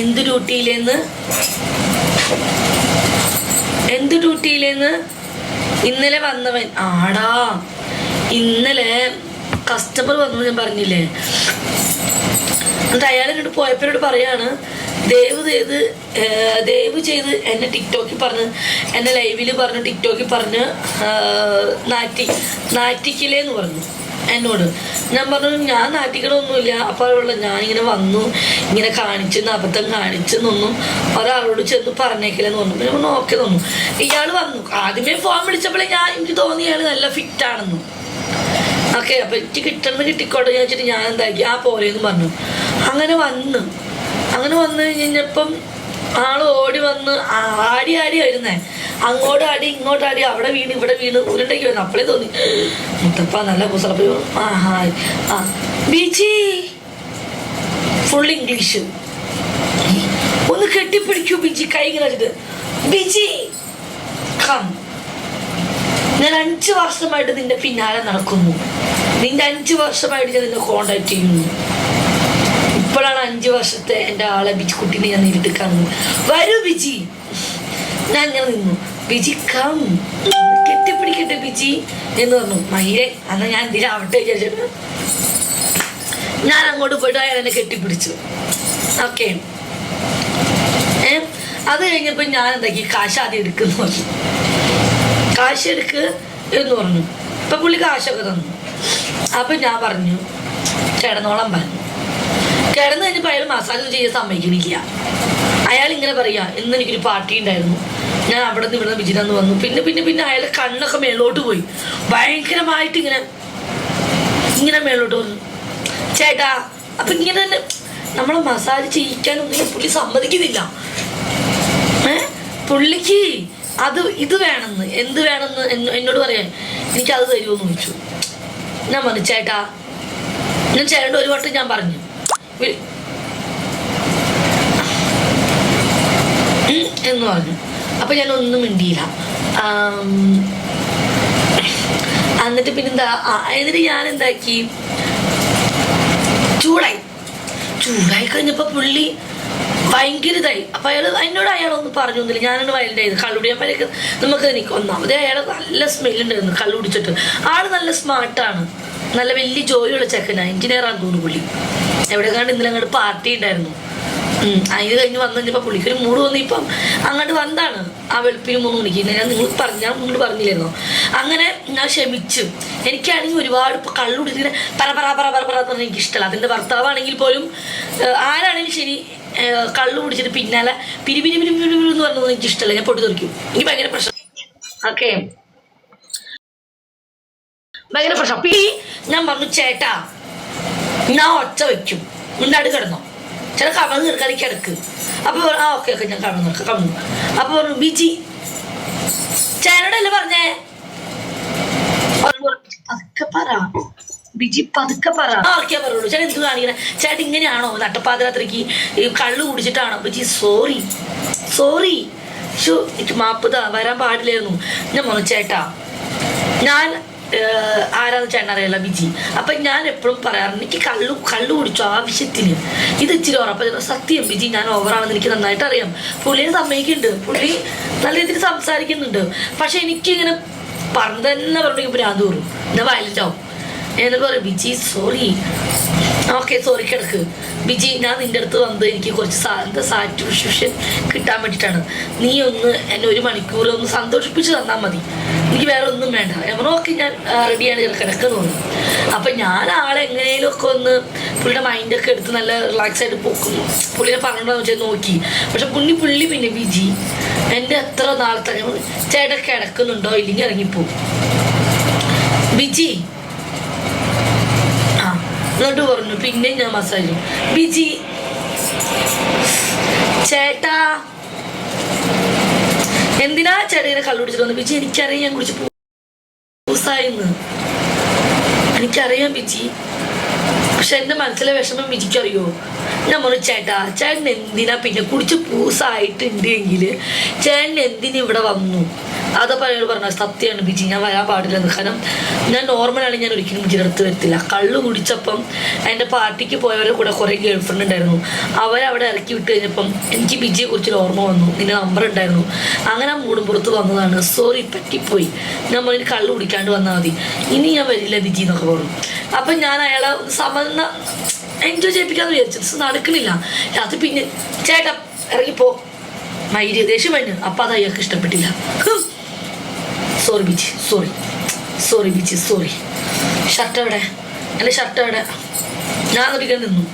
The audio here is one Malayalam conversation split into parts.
എന്ത് ഡ്യൂട്ടിയിലേന്ന്? എന്ത് ഡ്യൂട്ടിയിലേന്ന്? ഇന്നലെ വന്നവൻ. ആടാ ഇന്നലെ കസ്റ്റമർ വന്നു ഞാൻ പറഞ്ഞില്ലേ? എന്നിട്ട് അയാൾ എന്നോട് പോയപ്പോഴോട് പറയാണ് ദയവ് ചെയ്ത് ദയവ് ചെയ്ത് എന്നെ ടിക്ടോക്കിൽ പറഞ്ഞ് എന്നെ ലൈവിൽ പറഞ്ഞ് ടിക്ടോക്കിൽ പറഞ്ഞ് നാറ്റി നാറ്റിക്കലേന്ന് പറഞ്ഞു. എന്നോട്. ഞാൻ പറഞ്ഞു ഞാൻ നാട്ടിക്കണമൊന്നുമില്ല അപ്പോൾ ഞാൻ ഇങ്ങനെ വന്നു ഇങ്ങനെ കാണിച്ചു അബദ്ധം കാണിച്ചു നിന്നും ഒരാളോട് ചെന്ന് പറഞ്ഞേക്കില്ലെന്ന് പറഞ്ഞു. പിന്നെ പറഞ്ഞു തോന്നുന്നു ഇയാൾ വന്നു. ആദ്യമേ ഫോൺ വിളിച്ചപ്പോഴേ ഞാൻ എനിക്ക് തോന്നി ഇയാൾ നല്ല ഫിറ്റാണെന്ന് ഓക്കെ അപ്പൊ എനിക്ക് കിട്ടണമെന്ന് കിട്ടിക്കോട്ടെ ഞാൻ വെച്ചിട്ട് ഞാൻ എന്താക്കി? ആ പോരെന്ന് പറഞ്ഞു. അങ്ങനെ വന്ന്. അങ്ങനെ വന്നു കഴിഞ്ഞപ്പം ആൾ ഓടി വന്ന് ആടി ആടി വരുന്നേ. അങ്ങോട്ട് ആടി ഇങ്ങോട്ട് ആടി അവിടെ വീണ് ഇവിടെ വീണ് ഉരുണ്ടേക്ക് വന്നു അപ്പളേ തോന്നി. മുത്തപ്പ നല്ല കുസലപ്പോ ആ ഹായ്. ആ ബീച്ചി. Full English. ഒന്ന് കെട്ടിപ്പിടിക്കൂ ബിജി കൈ ഇങ്ങനെ ബിജി കം. ഞാൻ അഞ്ച് വർഷമായിട്ട് നിന്റെ പിന്നാലെ നടക്കുന്നു. നിന്റെ അഞ്ച് വർഷമായിട്ട് ഞാൻ നിന്നെ കോണ്ടാക്ട് ചെയ്യുന്നു. ഇപ്പോഴാണ് അഞ്ച് വർഷത്തെ എന്റെ ആളെ ബിജി കുട്ടീനെ ഞാൻ നേരിട്ട് കാണുന്നത്. വരൂ ബിജി ഞാൻ ഇങ്ങനെ നിന്നു. ബിജി കം. കെട്ടിപ്പിടിക്കട്ടെ ബിജി എന്ന് പറഞ്ഞു. മയിലെ അന്ന് ഞാൻ എന്തിനാവട്ടെ വിചാരിച്ചിട്ട് ഞാൻ അങ്ങോട്ട് പോയിട്ട് അയാൾ എന്നെ കെട്ടിപ്പിടിച്ചു. ഓക്കെ. ഏ? അത് കഴിഞ്ഞപ്പോൾ ഞാൻ എന്താക്കി? കാശ് ആദ്യം എടുക്കുന്നു പറഞ്ഞു. കാശ് എടുക്ക് എന്ന് പറഞ്ഞു. ഇപ്പൊ പുള്ളി കാശൊക്കെ തന്നു. അപ്പൊ ഞാൻ പറഞ്ഞു കിടന്നോളം പറഞ്ഞു. കിടന്നു കഴിഞ്ഞപ്പോൾ അയാൾ മസാജ് ചെയ്യാൻ സമ്മതിക്കണില്ല. അയാൾ ഇങ്ങനെ പറയാ ഇന്ന് എനിക്കൊരു പാർട്ടി ഉണ്ടായിരുന്നു ഞാൻ അവിടെ നിന്ന് ഇവിടെ വിജിതന്ന് വന്നു. പിന്നെ പിന്നെ പിന്നെ അയാളെ കണ്ണൊക്കെ മേളോട്ട് പോയി. ഭയങ്കരമായിട്ട് ഇങ്ങനെ ഇങ്ങനെ മേളോട്ട് വന്നു. ചേട്ടാ അപ്പൊ ഇങ്ങനെ തന്നെ നമ്മളെ മസാജ് ചെയ്യിക്കാനൊന്നും പുള്ളി സമ്മതിക്കുന്നില്ല. ഏ? പുള്ളിക്ക് അത് ഇത് വേണമെന്ന് എന്ത് വേണമെന്ന് എന്നോട് പറയാൻ എനിക്ക് അത് തരുമോന്ന് ചോദിച്ചു. ഞാൻ പറഞ്ഞു ചേട്ടാ ഞാൻ ചേട്ടന്റെ ഒരു വട്ടം ഞാൻ പറഞ്ഞു. എന്ന് പറഞ്ഞു. അപ്പൊ ഞാൻ ഒന്നും മിണ്ടിയില്ല എന്നിട്ട് പിന്നെന്താ എന്നിട്ട് ഞാൻ എന്താക്കി ചൂടായി. ചൂടായി കഴിഞ്ഞപ്പോ പുള്ളി ഭയങ്കര ഇതായി. അപ്പൊ അയാൾ എന്നോട് അയാളൊന്നും പറഞ്ഞൊന്നുമില്ല ഞാനാണ് വയലിന്റെ കള്ളുടിയാൻ കള്ളുടിയപ്പോഴേക്ക് നമുക്ക് എനിക്ക് ഒന്നാമത് അയാൾ നല്ല സ്മെല്ലുണ്ടായിരുന്നു കള്ളു കുടിച്ചിട്ട്. ആൾ നല്ല സ്മാർട്ടാണ് നല്ല വലിയ ജോലിയുള്ള ചെക്കനാണ് എഞ്ചിനീയർ ആണെന്ന് തോന്നുന്നു പുള്ളി. എവിടെ കണ്ട് ഇന്നലെ അങ്ങോട്ട് പാർട്ടി ഉണ്ടായിരുന്നു. അതിന് കഴിഞ്ഞ് വന്നു കഴിഞ്ഞപ്പോൾ പുള്ളിക്കൊരു മൂട് വന്നു. ഇപ്പം അങ്ങോട്ട് വന്നതാണ് ആ വെളുപ്പിന് മൂന്ന് മണിക്ക്. ഞാൻ നിങ്ങൾ പറഞ്ഞു മുന്നോട്ട് പറഞ്ഞില്ലായിരുന്നോ? അങ്ങനെ ഞാൻ ക്ഷമിച്ചു. എനിക്കാണെങ്കിൽ ഒരുപാട് ഇപ്പൊ കള്ളുടിച്ചിങ്ങനെ പറ പറ പറ പറ പറ എന്ന് പറഞ്ഞാൽ എനിക്ക് ഇഷ്ടമല്ല അതിന്റെ ഭർത്താവാണെങ്കിൽ പോലും ആരാണെങ്കിലും ശരി കള്ളു കുടിച്ചിട്ട് പിന്നാലെ പിരി പിരി പിരി പിരി എന്ന് പറഞ്ഞത് എനിക്ക് ഇഷ്ടമല്ല ഞാൻ പൊട്ടി തെറിക്കും. എനിക്ക് ഭയങ്കര പ്രശ്നം. ഓക്കെ. ഭയങ്കര പ്രശ്നം. പി ഞാൻ പറഞ്ഞു ചേട്ടാ ഞാൻ ഒച്ച വെക്കും. മുണ്ടാട് കിടന്നോ. ചില കവന്ന് കളിക്കിടക്ക് കിടക്ക് അപ്പൊ ആ ഓക്കെ ഓക്കെ ഞാൻ കവന്ന് നിൽക്കാം അപ്പൊ പറഞ്ഞു ബിജി ചേനോടല്ലേ പറഞ്ഞേ? പതുക്കെ പറ. ബിജി പതുക്കെ പറ. ഓക്കെ പറയുള്ളൂ ചേട്ടൻ എന്ത് കാണിക്കണേ? ചേട്ടൻ ഇങ്ങനെയാണോ നട്ടപ്പാതിരാത്രിക്ക് ഈ കള്ളു കുടിച്ചിട്ടാണോ? ബിജി സോറി സോറി ഷോ എനിക്ക് മാപ്പ് വരാൻ പാടില്ലായിരുന്നു. ഞാൻ മോനച്ചേട്ടാ ഞാൻ ആരാന്ന് ചേട്ടൻ അറിയില്ല ബിജി. അപ്പൊ ഞാൻ എപ്പോഴും പറയാറുണ്ട് എനിക്ക് കള്ളു കള്ളു കുടിച്ചു ആവശ്യത്തിന്. ഇത് ഇച്ചിരി ഉറപ്പ്. സത്യം ബിജി. ഞാൻ ഓവറാണെന്ന് എനിക്ക് നന്നായിട്ട് അറിയാം. പുള്ളിയെ സമ്മതിക്കുന്നുണ്ട്. പുള്ളി നല്ല രീതിയിൽ സംസാരിക്കുന്നുണ്ട്. പക്ഷെ എനിക്കിങ്ങനെ പറഞ്ഞു തന്നെ പറഞ്ഞു ഭ്രാന്ത് തോറും വയലന്റ് ആവും. എന്നിട്ട് പറയും ബിജി സോറി ഓക്കെ സോറി കിടക്ക്. ബിജി ഞാൻ നിന്റെ അടുത്ത് വന്നത് എനിക്ക് കുറച്ച് സാറ്റിസ്ഫാക്ഷൻ കിട്ടാൻ വേണ്ടിയിട്ടാണ്. നീ ഒന്ന് എന്നെ ഒരു മണിക്കൂർ ഒന്ന് സന്തോഷിപ്പിച്ച് തന്നാൽ മതി. എനിക്ക് വേറെ ഒന്നും വേണ്ട. ഞാൻ ഓക്കെ ഞാൻ റെഡിയാണ് കിടക്കുന്നു തോന്നുന്നു അപ്പം ഞാൻ ആളെ എങ്ങനെയും ഒക്കെ ഒന്ന് പുള്ളിയുടെ മൈൻഡൊക്കെ എടുത്ത് നല്ല റിലാക്സ് ആയിട്ട് പോക്കും. പുള്ളിനെ പറഞ്ഞോന്ന് വെച്ചാൽ നോക്കി. പക്ഷെ പുള്ളി പുള്ളി പിന്നെ ബിജി എന്റെ എത്ര നാളത്തെ ചേട്ടൊക്കെ കിടക്കുന്നുണ്ടോ? ഇല്ലെങ്കിൽ ഇറങ്ങിപ്പോവും ബിജി എന്നിട്ട് പറഞ്ഞു പിന്നെ ഞാൻ മസാജ് ബിജി. ചേട്ടാ. എന്തിനാ ചേട്ടനെ കള്ളുപിടിച്ചിട്ട് വന്നു? ബിജി എനിക്കറിയാം ഞാൻ കുടിച്ച് പൂസായിന്ന്. എനിക്കറിയാം ബിജി. പക്ഷെ എന്റെ മനസ്സിലെ വിഷമം ബിജിക്ക് അറിയോ പറഞ്ഞു ചേട്ടാ ചേട്ടൻ എന്തിനാ പിന്നെ കുടിച്ച് പൂസായിട്ടുണ്ട് എങ്കിൽ ചേട്ടൻ എന്തിനു ഇവിടെ വന്നു? അതപ്പോൾ അയാൾ പറഞ്ഞു സത്യമാണ് ബിജി ഞാൻ വരാൻ പാടില്ല കാരണം ഞാൻ നോർമലാണ് ഞാൻ ഒരിക്കലും ബിജിയുടെ അടുത്ത് വരത്തില്ല. കള്ളു കുടിച്ചപ്പം എന്റെ പാർട്ടിക്ക് പോയവരുടെ കൂടെ കുറേ ഗേൾ ഫ്രണ്ട് ഉണ്ടായിരുന്നു. അവരവിടെ ഇറക്കി വിട്ട് കഴിഞ്ഞപ്പം എനിക്ക് ബിജിയെ കുറിച്ചൊരു ഓർമ്മ വന്നു. നിന്റെ നമ്പർ ഉണ്ടായിരുന്നു. അങ്ങനെ മൂടും പുറത്ത് വന്നതാണ്. സോറി പറ്റിപ്പോയി. ഞാൻ പറഞ്ഞു കള്ളു കുടിക്കാണ്ട് വന്നാൽ മതി. ഇനി ഞാൻ വരില്ല ബിജി എന്നൊക്കെ പറഞ്ഞു. അപ്പം ഞാൻ അയാളെ സമന്ന എൻജോയ് ചെയ്യിപ്പിക്കാന്ന് വിചാരിച്ചു പക്ഷെ നടക്കണില്ല. അത് പിന്നെ ചേട്ടാ ഇറങ്ങിപ്പോ. മൈരി ദേഷ്യം വേണ്ട അപ്പം അത് അയാൾക്ക് ഇഷ്ടപ്പെട്ടില്ല. Sorry Bichi. Sorry sorry Bichi. Sorry shirt എവിടെ എന്റെ ഷർട്ട് എവിടെ ഞാൻ നോക്കിക്കാൻ നിന്നു.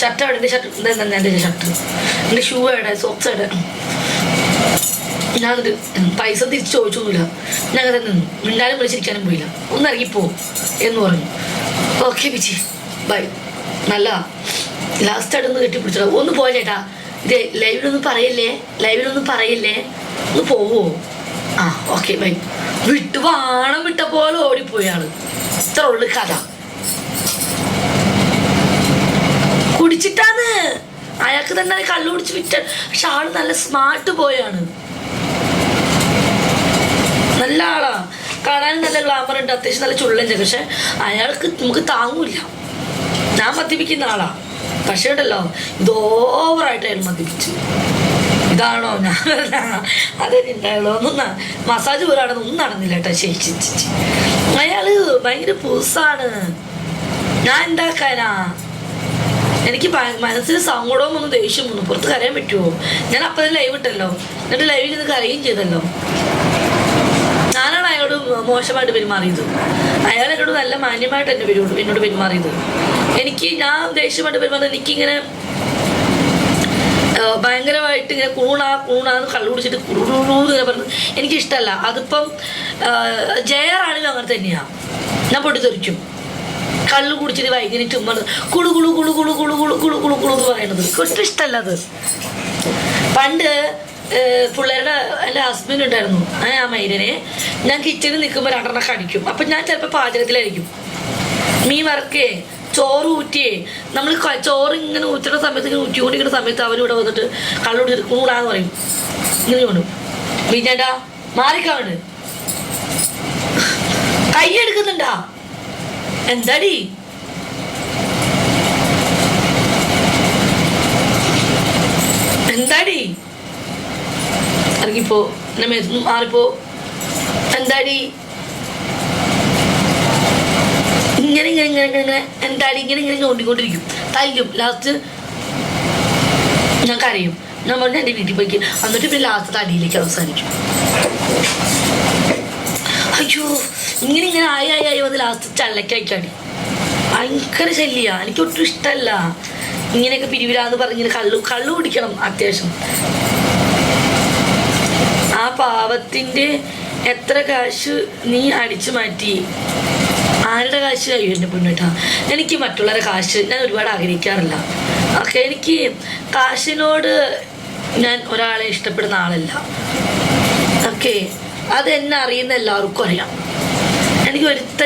ഷർട്ട് എവിടെ എന്റെ ഷർട്ട് എന്താ എന്റെ ഷർട്ട് എന്റെ ഷൂ എവിടെ സോക്സ് എവിടെ ഞാൻ പൈസ തിരിച്ചു ചോദിച്ചൊന്നുമില്ല. ഞാൻ അങ്ങനെ നിന്നു. മിണ്ടാലും വിളിച്ചിരിക്കാനും പോയില്ല. ഒന്ന് ഇറങ്ങിപ്പോ എന്ന് പറഞ്ഞു. Okay Biji bye. നല്ല. ലാസ്റ്റ് അടുന്ന് കെട്ടിപ്പിടിച്ചോ. ഒന്ന് പോ ചേട്ടാ. ഇത് ലൈവിലൊന്നും പറയില്ലേ? ലൈവിലൊന്നും പറയില്ലേ? ഒന്ന് പോവോ? ആ ഓക്കെ ബൈ വിട്ട് വാണം വിട്ട പോലെ ഓടിപ്പോയി ആൾ. ഇത്ര ഉള്ളു കഥ. കുടിച്ചിട്ടാന്ന്. അയാൾക്ക് തന്നെ കള്ളു കുടിച്ച് വിറ്റ പക്ഷെ ആൾ നല്ല സ്മാർട്ട് പോയാണ് നല്ല ആളാ. കാണാനും നല്ല ഗ്ലാമർ ഉണ്ട്. അത്യാവശ്യം നല്ല ചുള്ളന്റെ പക്ഷെ അയാൾക്ക് നമുക്ക് താങ്ങൂല ഞാൻ മദ്യപിക്കുന്ന ആളാ. പക്ഷേ ഉണ്ടല്ലോ ഇത് ഓവറായിട്ട് അയാൾ മദ്യപിച്ചു ഇതാണോ ഞാൻ? അതെന്നുണ്ടായുള്ളൂ ഒന്നും മസാജ് പോലാണെന്ന് ഒന്നും നടന്നില്ല കേട്ടോ ശരി. അയാൾ ഭയങ്കര പൂസാണ് ഞാൻ എന്താക്കാനാ എനിക്ക് മനസ്സിൽ സങ്കടവും ഒന്ന് ദേഷ്യം വന്നു പുറത്ത് കരയാൻ പറ്റുമോ? ഞാൻ അപ്പം ലൈവ് ഇട്ടല്ലോ. എന്നിട്ട് ലൈവിൽ നിന്ന് കരയുകയും ചെയ്തല്ലോ. ഞാനാണ് അയാളോട് മോശമായിട്ട് പെരുമാറിയത്. അയാൾ എന്നോട് നല്ല മാന്യമായിട്ട് എന്നെ എന്നോട് പെരുമാറിയത്. എനിക്ക് ഞാൻ ദേഷ്യമായിട്ട് വരുമ്പോൾ എനിക്കിങ്ങനെ ഭയങ്കരമായിട്ട് ഇങ്ങനെ കുണൂണ കുണൂണാന്ന് കള്ളു കുടിച്ചിട്ട് ഇങ്ങനെ പറഞ്ഞു എനിക്കിഷ്ടമല്ല അതിപ്പം ജയറാണെങ്കിലും അങ്ങനെ തന്നെയാണ് ഞാൻ പൊട്ടിത്തെറിക്കും. കള്ളു കുടിച്ചിട്ട് വൈകുന്നേരം ചുമ്മാ കുളു കുളു കുളു കുളു കുളു കുളു കുളു കുളു കുളു എന്ന് പറയുന്നത് ഒട്ടും ഇഷ്ടമല്ല അത്. പണ്ട് പിള്ളേരുടെ എന്റെ ഹസ്ബൻഡ് ഉണ്ടായിരുന്നു ആ മൈരനെ. ഞാൻ കിച്ചണിൽ നിൽക്കുമ്പോൾ രണ്ടെണ്ണം അടിക്കും. അപ്പം ഞാൻ ചിലപ്പോൾ പാചകത്തിലായിരിക്കും. മീൻ വറക്കേ ചോറ് ഊറ്റിയേ. നമ്മൾ ചോറ് ഇങ്ങനെ ഊറ്റുന്ന സമയത്ത് ഇങ്ങനെ ഊറ്റിക്കൊണ്ടിരിക്കുന്ന സമയത്ത് അവരിവിടെ വന്നിട്ട് കള്ളോട് കൂടാന്ന് പറയും. ഇങ്ങനെ കൊണ്ടു മീനേട്ടാ മാറിക്കാണ് കൈ എടുക്കുന്നുണ്ടാ? എന്താടി? എന്താടി? ഇറങ്ങിപ്പോ എന്നെ മാറിപ്പോ. എന്താടി? ഇങ്ങനെ ഇങ്ങനെ ഇങ്ങനെ ഇങ്ങനെ ഇങ്ങനെ അടി ഇങ്ങനെ ഇങ്ങനെ ചൂണ്ടിക്കൊണ്ടിരിക്കും തല്ലും. ലാസ്റ്റ് ഞാൻ കരയും. ഞാൻ പറഞ്ഞു എന്റെ വീട്ടിൽ പോയിക്ക്. എന്നിട്ട് പിന്നെ ലാസ്റ്റ് തടിയിലേക്ക് അവസാനിക്കും അയ്യോ ഇങ്ങനെ ഇങ്ങനെ ആയി ആയി ആയി വന്ന് ലാസ്റ്റ് ചള്ളക്കായിക്കാടി ഭയങ്കര ശല്യ. എനിക്ക് ഒട്ടും ഇഷ്ടമല്ല ഇങ്ങനെയൊക്കെ പിരിവിലാന്ന് പറഞ്ഞിങ്ങനെ കള്ളു കള്ളു കുടിക്കണം അത്യാവശ്യം. ആ പാവത്തിന്റെ എത്ര കാശ് നീ അടിച്ചു മാറ്റി? ആരുടെ കാശ് അയ്യോ എന്റെ പൊന്നേട്ടാ? എനിക്ക് മറ്റുള്ളവരുടെ കാശ് ഞാൻ ഒരുപാട് ആഗ്രഹിക്കാറില്ല. ഓക്കെ എനിക്ക് കാശിനോട് ഞാൻ ഒരാളെ ഇഷ്ടപ്പെടുന്ന ആളല്ല. ഓക്കെ അത് അറിയുന്ന എല്ലാവർക്കും അറിയാം. എനിക്ക് ഒരുത്ത